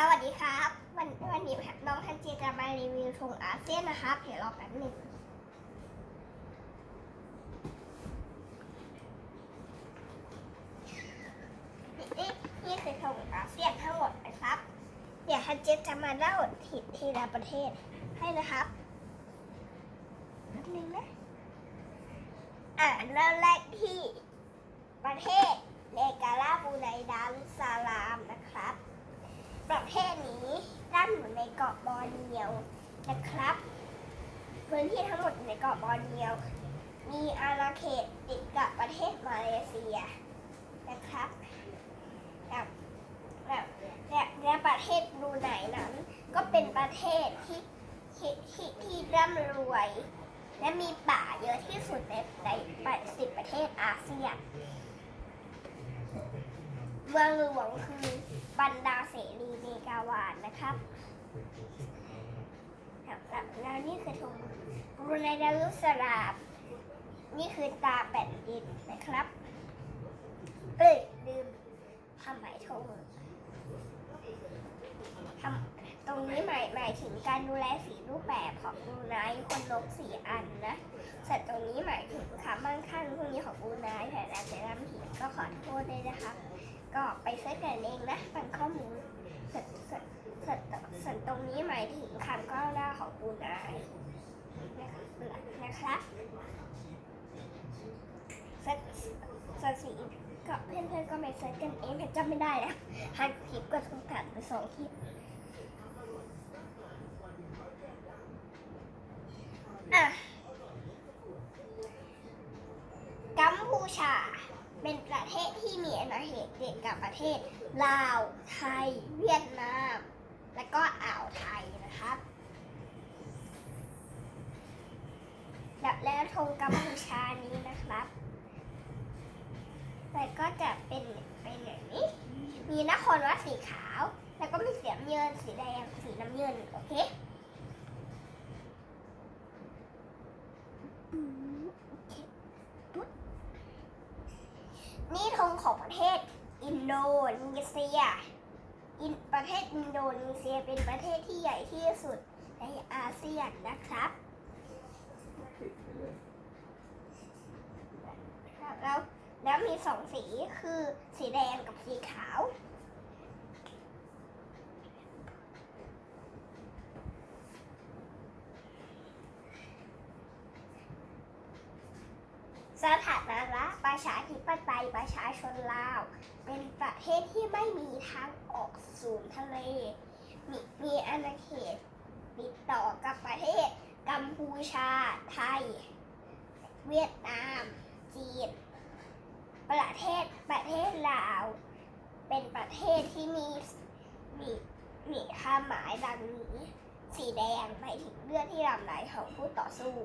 สวัสดีครับ วันวันนี้น้องทันจีจะมารีวิวธงอาเซียนนะครับ เดี๋ยวรอแป๊บหนึ่งนี่นี่คือธงอาเซียนทั้งหมดนะครับ เดี๋ยวทันจีจะมาเล่าทีทีละประเทศให้นะครับแป๊บหนึงนะอ่าเริ่มแรกที่ประเทศเนการาบูไนดารุสสาลามนะครับ ประเทศนี้ตั้งอยู่ในเกาะบอร์เนียวนะครับ พื้นที่ทั้งหมดในเกาะบอร์เนียว มีอาณาเขตติดกับประเทศมาเลเซียนะครับและและและและประเทศบรูไนนั้น ก็เป็นประเทศที่ที่ที่ที่ร่ำรวย และมีป่าเยอะที่สุดในในสิบประเทศอาเซียน เมืองหลวงคือบันดาเสรีเมกาวานนะครับแล้วนี่คือธงบรูไนดารุสลามนี่คือตาแผ่นดินนะครับเอ้ยลืมทำหมายธงทำตรงนี้หมายหมายถึงการดูแลสีรูปแบบของบรูไนคนนกสีอันนะส่วนตรงนี้หมายถึงความมั่งคั่งพวกนี้ของบรูไนแต่อาจจะนำผิดก็ขอโทษด้วยนะคะ ก็ไปเสิร์ชกันเองนะฟังข้อมูลส่วนส่วนส่วนส่วนตรงนี้หมายถึงคำก้าวหน้าของบรูไนนะครับส่วนส่วนสีก็เพื่อนๆก็ไปเสิร์ชกันเองแต่จำไม่ได้นะหันคลิปก็ต้องผ่านไปสองคลิปอะกัมพูชา เป็นประเทศที่มีอาณาเขตติดกับประเทศลาว ไทย เวียดนาม และก็อ่าวไทยนะครับ และแล้วธงกัมพูชานี้นะครับแต่ก็จะเป็นเป็นอย่างนี้ มีนครวัดสีขาว แล้วก็มีสีน้ำเงิน สีแดง สีน้ำเงิน โอเคอืมโอเคปุ๊บนี่ธงของประเทศอิน โดนีเซีย อินประเทศอินโดนีเซียเป็นประเทศที่ใหญ่ที่สุดในอาเซียนนะครับแล้วแล้วมีสองสีคือสีแดงกับสีขาว สถานะละประชาธิปไตยประชาชนลาว เป็นประเทศที่ไม่มีทางออกสู่ทะเล มีมีอาณาเขตติดต่อกับประเทศ กัมพูชา ไทย เวียดนาม จีน ประเทศประเทศลาว เป็นประเทศที่มีมีมีความหมายดังนี้ สีแดงหมายถึงเลือดที่หลั่งไหลของผู้ต่อสู้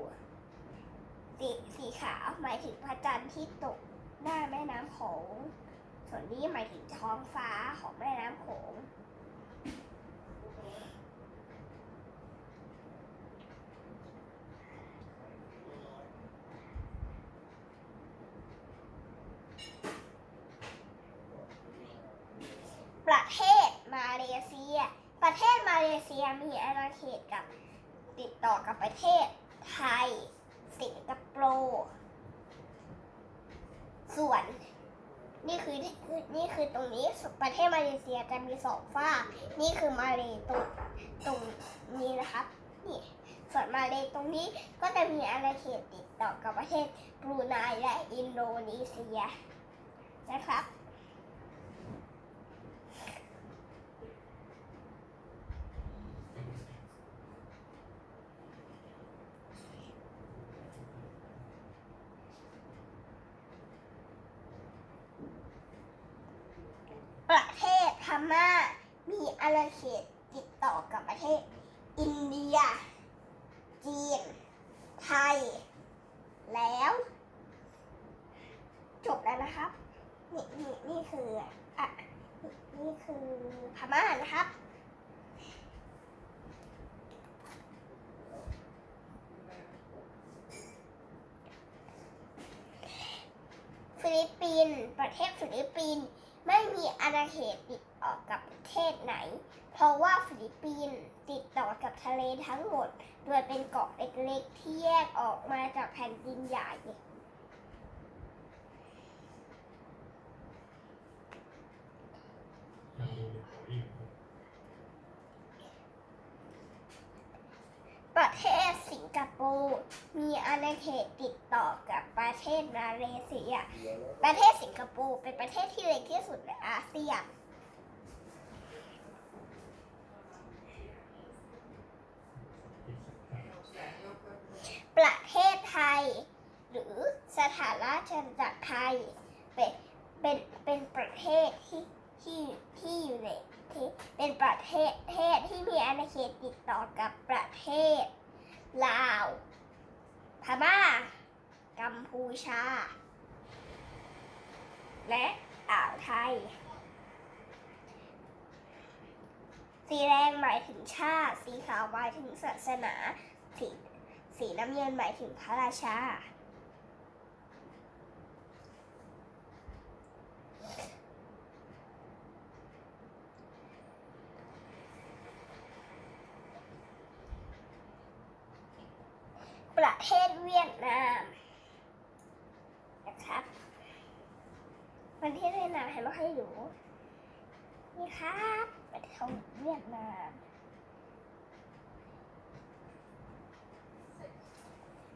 สีสีขาวหมายถึงพระจันทร์ที่ตกหน้าแม่น้ำโขง ส่วนนี้หมายถึงท้องฟ้าของแม่น้ำโขงประเทศมาเลเซีย ประเทศมาเลเซียมีอาณาเขตกับติดต่อกับประเทศไทย สิงคโปร์ส่วน นี่คือนี่คือตรงนี้ประเทศมาเลเซียจะมีสองฝ้า นี่คือมาเลตรงตรงนี้นะครับนี่ส่วนมาเลตรงนี้ก็จะมีอาณาเขตติดต่อกับประเทศบรูไนและอินโดนีเซียนะครับ ประเทศพม่า มีอาณาเขตติดต่อกับประเทศ อินเดีย จีน ไทย แล้ว จบแล้วนะครับ นี่นี่นี่คืออะนี่คือพม่านะครับฟิลิปปินส์ประเทศฟิลิปปินส์ ไม่มีอาณาเขตติดต่อกับประเทศไหน เพราะว่าฟิลิปปินส์ติดต่อกับทะเลทั้งหมด โดยเป็นเกาะเล็กๆ ที่แยกออกมาจากแผ่นดินใหญ่ะเทศสิ งคโปร์มีอาณาเขตติดต่อกับประเทศมาเลเซีย ประเทศสิงคโปร์เป็นประเทศที่เล็กที่สุดในอาเซียนประเทศไทย หรือสถานราชอาณาจักรไทย เป็นเป็นเป็นประเทศที่ที่ที่อยู่ในที่เป็นประเทศเทศที่มีอาณาเขตติดต่อกับประเทศ ลาวพม่า กัมพูชา และอ่าวไทย สีแดงหมายถึงชาติ สีขาวหมายถึงศาสนา สีสีน้ำเงินหมายถึงพระราชา ประเทศเวียดนามนะครับประเทศเวียดนามให้มาให้ดูนี่ครับประเทศเวียดนาม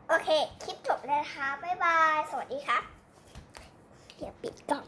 โอเค คลิปจบแล้วนะคะบ๊ายบาย สวัสดีครับ เดี๋ยวปิดกล่อง